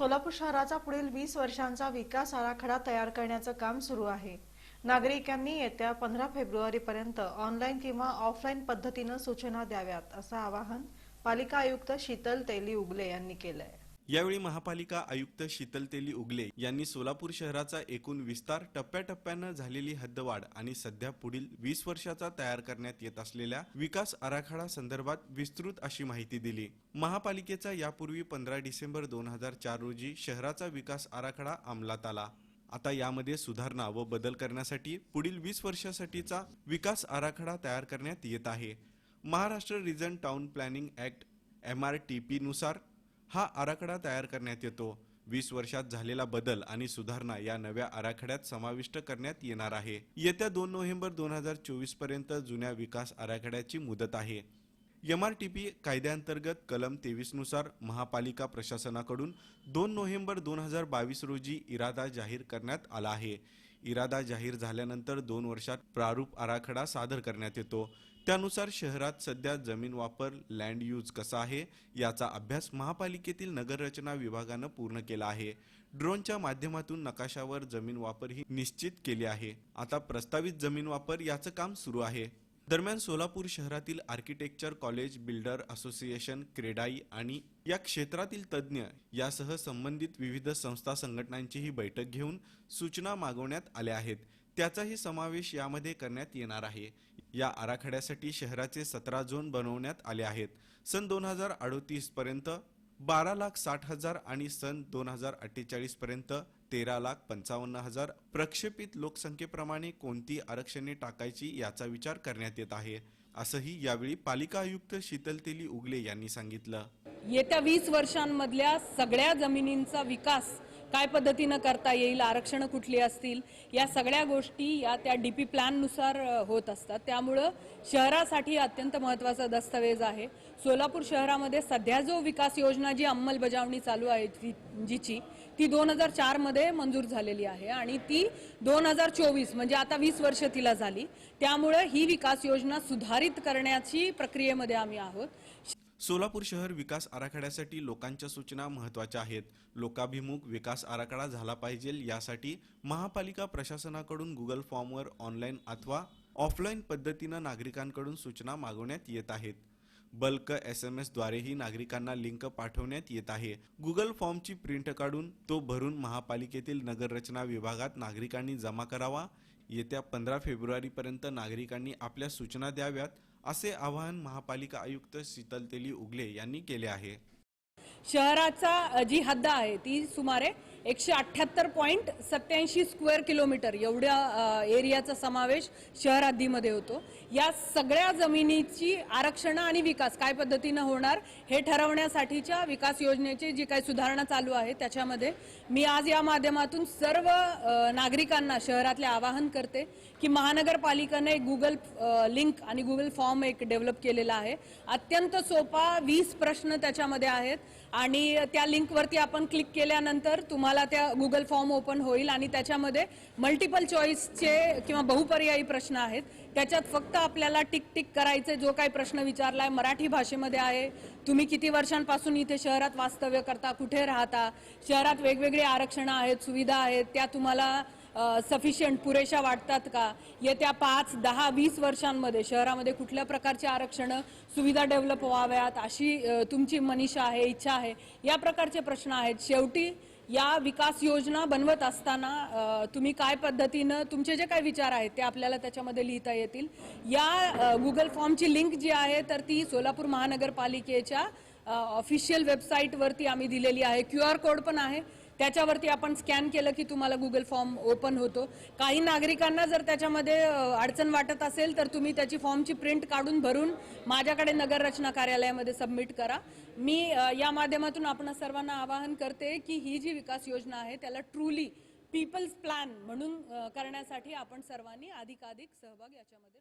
सोलापूर शहराचा पुढील वीस वर्षांचा विकास आराखडा तयार करण्याचं काम सुरू आहे. नागरिकांनी येत्या पंधरा फेब्रुवारीपर्यंत ऑनलाईन किंवा ऑफलाईन पद्धतीनं सूचना द्याव्यात असं आवाहन पालिका आयुक्त शीतल तेली उगले यांनी केलंय. यावेळी महापालिका आयुक्त शीतल तेली उगले यांनी सोलापूर शहराचा एकूण विस्तार टप्प्याटप्प्यानं झालेली हद्दवाढ आणि सध्या पुढील वीस वर्षाचा तयार करण्यात येत असलेल्या विकास आराखडा संदर्भात विस्तृत अशी माहिती दिली. महापालिकेचा यापूर्वी पंधरा डिसेंबर दोन हजार चार रोजी शहराचा विकास आराखडा अंमलात आला. आता यामध्ये सुधारणा व बदल करण्यासाठी पुढील वीस वर्षासाठीचा विकास आराखडा तयार करण्यात येत आहे. Maharashtra region town planning act M R T P नुसार हा आराखडा तयार करण्यात येतो. वीस वर्षात झालेला बदल आणि सुधारणा या नव्या आराखड्यात समाविष्ट करण्यात येणार आहे. येत्या दोन नोव्हेंबर दोन हजार चोवीसपर्यंत जुन्या विकास आराखड्याची मुदत आहे. एम आर टी पी कायद्याअंतर्गत कलम तेवीसनुसार महापालिका प्रशासनाकडून दोन नोव्हेंबर दोन हजार बावीस रोजी इरादा जाहीर करण्यात आला आहे. इरादा जाहीर झाल्यानंतर दोन वर्षात प्रारूप आराखडा सादर करण्यात येतो. त्यानुसार शहरात सध्या जमीन वापर लँड यूज कसा आहे याचा अभ्यास महापालिकेतील नगररचना विभागानं पूर्ण केला आहे. ड्रोनच्या माध्यमातून नकाशावर जमीन वापर ही निश्चित केली आहे. आता प्रस्तावित जमीन वापर याचं काम सुरू आहे. दरम्यान सोलापूर शहरातील architecture college builder association CREDAI आणि या क्षेत्रातील तज्ज्ञ यासह संबंधित विविध संस्था संघटनांचीही बैठक घेऊन सूचना मागवण्यात आल्या आहेत. त्याचाही समावेश यामध्ये करण्यात येणार आहे. या आराखड्यासाठी शहराचे सतरा झोन बनवण्यात आले आहेत. सन दोन हजार अडोतीस पर्यंत बारा लाख साठ हजार आणि सन दोन हजार अठ्ठेचाळीस पर्यंत तेरा लाख पंचावन्न हजार प्रक्षेपित लोकसंख्येप्रमाणे कोणती आरक्षणे टाकायची याचा विचार करण्यात येत आहे असंही यावेळी पालिका आयुक्त शीतल तेली उगले यांनी सांगितलं. येत्या वीस वर्षांमधल्या सगळ्या जमिनींचा विकास काय पद्धतीनं करता येईल आरक्षणं कुठली असतील या सगळ्या गोष्टी या त्या डी पी प्लॅननुसार होत असतात. त्यामुळं शहरासाठी अत्यंत महत्त्वाचा दस्तावेज आहे. सोलापूर शहरामध्ये सध्या जो विकास योजना जी अंमलबजावणी चालू आहे ती- जिची ती दोन हजार चारमध्ये मंजूर झालेली आहे आणि ती दोन हजार चोवीस म्हणजे आता वीस वर्ष तिला झाली. त्यामुळे ही विकास योजना सुधारित करण्याची प्रक्रियेमध्ये आम्ही आहोत. सोलापूर शहर विकास आराखड्यासाठी लोकांच्या सूचना महत्त्वाच्या आहेत. लोकाभिमुख विकास आराखडा झाला पाहिजे यासाठी महापालिका प्रशासनाकडून गुगल फॉर्मवर ऑनलाईन अथवा ऑफलाईन पद्धतीनं नागरिकांकडून सूचना मागवण्यात येत आहेत. बल्क एस एम एस द्वारेही नागरिकांना लिंक पाठवण्यात येत आहे. गुगल फॉर्मची प्रिंट काढून तो भरून महापालिकेतील नगररचना विभागात नागरिकांनी जमा करावा. येत्या पंधरा फेब्रुवारीपर्यंत नागरिकांनी आपल्या सूचना द्याव्यात असे आवाहन महापालिका आयुक्त शीतल तेली उगले यांनी केले आहे. शहराचा जी हद्द आहे ती सुमारे एकशे अठ्ठ्याहत्तर पॉईंट सत्याऐंशी स्क्वेअर किलोमीटर एवढ्या एरियाचा समावेश शहर हद्दीमध्ये होतो. या सगळ्या जमिनीची आरक्षणं आणि विकास काय पद्धतीनं होणार हे ठरवण्यासाठीच्या विकास योजनेची जी काही सुधारणा चालू आहे त्याच्यामध्ये मी आज या माध्यमातून सर्व नागरिकांना शहरातले आवाहन करते की महानगरपालिकेने गुगल लिंक आणि गुगल फॉर्म एक डेव्हलप केलेला आहे. अत्यंत सोपा वीस प्रश्न त्याच्यामध्ये आहेत आणि त्या लिंकवरती आपण क्लिक केल्यानंतर तुम्हाला त्या गुगल फॉर्म ओपन होईल आणि त्याच्यामध्ये मल्टिपल चॉईसचे किंवा बहुपर्यायी प्रश्न आहेत. त्याच्यात फक्त आपल्याला टिक टिक करायचे जो काही प्रश्न विचारलाय मराठी भाषेमध्ये आहे. तुम्ही किती वर्षांपासून इथे शहरात वास्तव्य करता कुठे राहता? शहरात वेगवेगळी आरक्षणं आहेत सुविधा आहेत त्या तुम्हाला सफिशियंट पुरेशा वाटतात का? येत्या पाच दहा वीस वर्षांमध्ये शहरामध्ये कुठल्या प्रकारची आरक्षणं सुविधा डेव्हलप व्हाव्यात? अशी तुमची मनीषा आहे इच्छा आहे. या प्रकारचे प्रश्न आहेत. शेवटी या विकास योजना बनवत असताना तुम्ही काय पद्धतीनं तुमचे जे काय विचार आहेत ते आपल्याला त्याच्यामध्ये लिहिता येतील. या गुगल फॉर्मची लिंक जी आहे तर ती सोलापूर महानगरपालिकेच्या ऑफिशियल वेबसाईटवरती आम्ही दिलेली आहे. क्यू आर कोड पण आहे. त्याच्यावरती आपण स्कॅन केलं की तुम्हाला गुगल फॉर्म ओपन होतो. काही नागरिकांना जर त्याच्यामध्ये अडचण वाटत असेल तर तुम्ही त्याची फॉर्मची प्रिंट काढून भरून माझ्याकडे नगररचना कार्यालयामध्ये सबमिट करा. मी या माध्यमातून आपण सर्वांना आवाहन करते की ही जी विकास योजना आहे त्याला ट्रूली पीपल्स प्लॅन म्हणून करण्यासाठी आपण सर्वांनी अधिकाधिक सहभाग याच्यामध्ये